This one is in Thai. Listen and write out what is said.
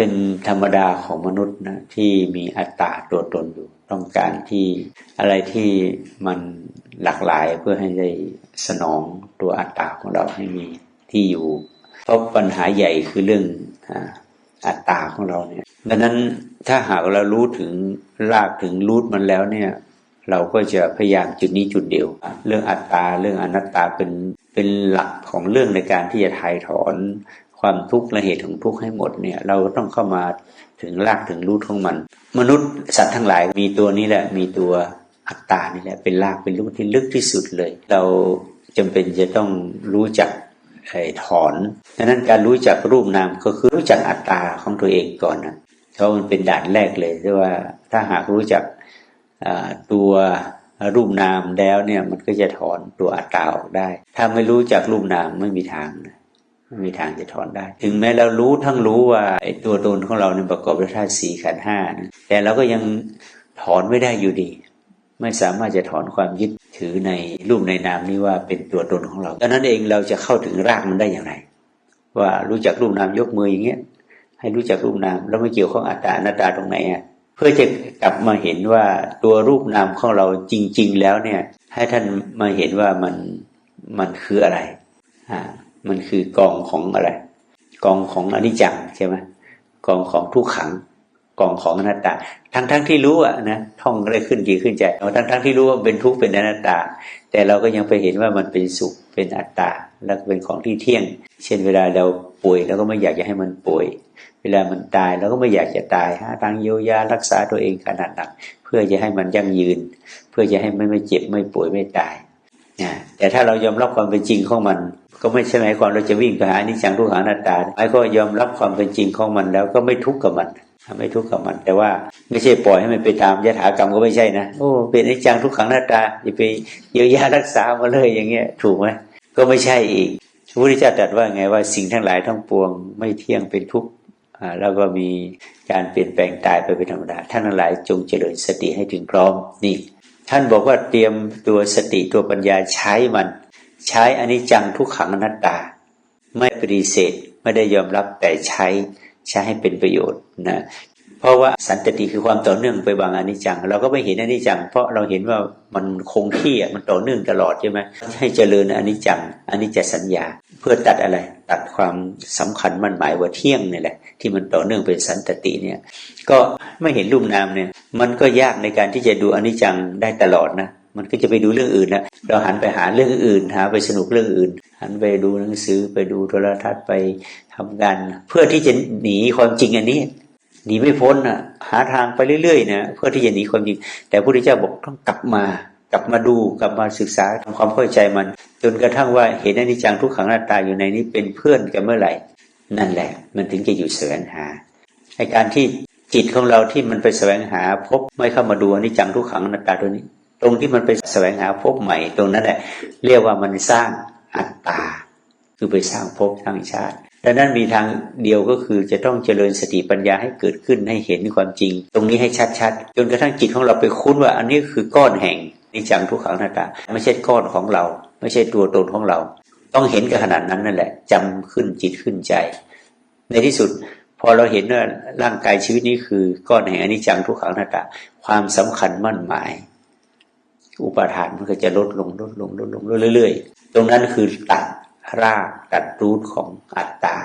เป็นธรรมดาของมนุษย์นะที่มีอัตตาตัวตนอยู่ ต้องการที่อะไรที่มันหลากหลายเพื่อให้ได้สนองตัวอัตตาของเราให้มีที่อยู่ เพราะปัญหาใหญ่คือเรื่องอัตตาของเราเนี่ยดังนั้นถ้าหากเรารู้ถึงรากถึงรูทมันแล้วเนี่ย เราก็จะพยายามจุดนี้จุดเดียว เรื่องอัตตาเรื่องอนัตตาเป็นเป็นหลักของเรื่องในการที่จะถ่ายถอน ความทุกข์และเหตุของทุกข์ให้หมดเนี่ย เราต้องเข้ามาถึงรากถึงรูทของมัน มนุษย์สัตว์ทั้งหลายมีตัวนี้แหละ มีตัวอัตตานี่แหละ เป็นรากเป็นรูทที่ลึกที่สุดเลย เราจำเป็นจะต้องรู้จักถอนดังนั้นการรู้จักรูปนามก็คือรู้จักอัตตาของตัวเองก่อนนะเพราะมันเป็นด่านแรกเลยที่ว่าถ้าหากรู้จักตัวรูปนามแล้วเนี่ยมันก็จะถอนตัวอัตตาออกได้ ถ้าไม่รู้จักรูปนามไม่มีทางนะ ไม่มีทางจะถอนได้ ถึงแม้เรารู้ทั้งรู้ว่าไอ้ตัวตนของเราเนี่ยประกอบด้วยธาตุสี่ขันห้านะแต่เราก็ยังถอนไม่ได้อยู่ดี ไม่สามารถจะถอนความยึดถือในรูปในนามนี้ว่าเป็นตัวตนของเราดังนั้นเองเราจะเข้าถึงรากมันได้อย่างไร ว่ารู้จักรูปนามยกมืออย่างเงี้ยให้รู้จักรูปนามแล้วไม่เกี่ยวข้องอัตตาอนัตตาตรงไหนอะเพื่อจะกลับมาเห็นว่าตัวรูปนามของเราจริง ๆ แล้วเนี่ย ให้ท่านมาเห็นว่ามันมันคืออะไรอ่า มันคือกองของอะไร กองของอนิจจังใช่ไหมกองของทุกขัง กองของอนัตตา ทั้งทั้งที่รู้อะนะท่องอะไรขึ้นดีขึ้นใจทั้งทั้งที่รู้ว่าเป็นทุกข์เป็นอนัตตา แต่เราก็ยังไปเห็นว่ามันเป็นสุขเป็นอัตตา แล้วเป็นของที่เที่ยง เช่นเวลาเราป่วยเราก็ไม่อยากจะให้มันป่วย เวลามันตายเราก็ไม่อยากจะตายหาทางเยียวยารักษาตัวเองขนาดหนักเพื่อจะให้มันยั่งยืน เพื่อจะให้ไม่ไม่เจ็บไม่ป่วยไม่ตายนะแต่ถ้าเรายอมรับความเป็นจริงของมัน ก็ไม่ใช่หมายความเราจะวิ่งไปหานิจังทุกขังนาตาไอ้ก็ยอมรับความเป็นจริงของมันแล้วก็ไม่ทุกข์กับมันไม่ทุกข์กับมัน แต่ว่าไม่ใช่ปล่อยให้มันไปตามยถากรรมก็ไม่ใช่นะโอ้เป็นนิจังทุกขังนาตาอย่าไปเยียวยารักษามาเลยอย่างเงี้ย ถูกไหมก็ไม่ใช่อีกพระพุทธเจ้าตรัสว่าไงว่าสิ่งทั้งหลายทั้งปวงไม่เที่ยงเป็นทุกข์แล้วก็มีการเปลี่ยนแปลงตายไปเป็นธรรมดาท่านทั้งหลายจงเจริญสติให้ถึงพร้อมนี่ ท่านบอกว่าเตรียมตัวสติตัวปัญญาใช้มัน ใช้อนิจจังทุกขังอนัตตา ไม่ปฏิเสธไม่ได้ยอมรับแต่ใช้ใช้ให้เป็นประโยชน์นะเพราะว่าสันติคือความต่อเนื่องไปบางอนิจจัง เราก็ไม่เห็นอนิจจัง เพราะเราเห็นว่ามันคงที่มันต่อเนื่องตลอดใช่ไหมให้เจริญอนิจจังอนิจจสัญญา เพื่อตัดอะไร ตัดความสำคัญมันหมายว่าเที่ยงนี่แหละ ที่มันต่อเนื่องเป็นสันติเนี่ย ก็ไม่เห็นรูปนามเนี่ย มันก็ยากในการที่จะดูอนิจจังได้ตลอดนะ มันก็จะไปดูเรื่องอื่นนะเราหันไปหาเรื่องอื่น หาไปสนุกเรื่องอื่น หันไปดูหนังสือไปดูโทรทัศน์ไปทำงาน เพื่อที่จะหนีความจริงอันนี้หนีไม่พ้นอะ หาทางไปเรื่อยๆนะเพื่อที่จะหนีความจริง แต่พระพุทธเจ้าบอกต้องกลับมากลับมาดูกลับมาศึกษาทำความเข้าใจมัน จนกระทั่งว่าเห็นอนิจจังทุกขังหน้าตาอยู่ในนี้เป็นเพื่อนกันเมื่อไหร่ นั่นแหละ มันถึงจะอยู่แสวงหาในการที่จิตของเราที่มันไปแสวงหาพบไม่เข้ามาดูอนิจจังทุกขังหน้าตาตัวนี้ ตรงที่มันไปแสวงหาพบใหม่ ตรงนั้นแหละเรียกว่ามันสร้างอัตตา คือไปสร้างภพสร้างชาติดังนั้นมีทางเดียวก็คือจะต้องเจริญสติปัญญาให้เกิดขึ้นให้เห็นความจริง ตรงนี้ให้ชัดๆจนกระทั่งจิตของเราไปคุ้นว่า อันนี้คือก้อนแห่งนิจังทุกขังนาตา ไม่ใช่ก้อนของเรา ไม่ใช่ตัวตนของเรา ต้องเห็นกันขนาดนั้นนั่นแหละจำขึ้นจิตขึ้นใจ ในที่สุด พอเราเห็นว่าร่างกายชีวิตนี้คือก้อนแห่งอนิจจังทุกขังนาตา ความสำคัญมั่นหมาย อุปทานมันก็จะลดลงลดลงลดลงเรื่อยๆ ตรงนั้นคือตัดรากตัดรูทของอัตตา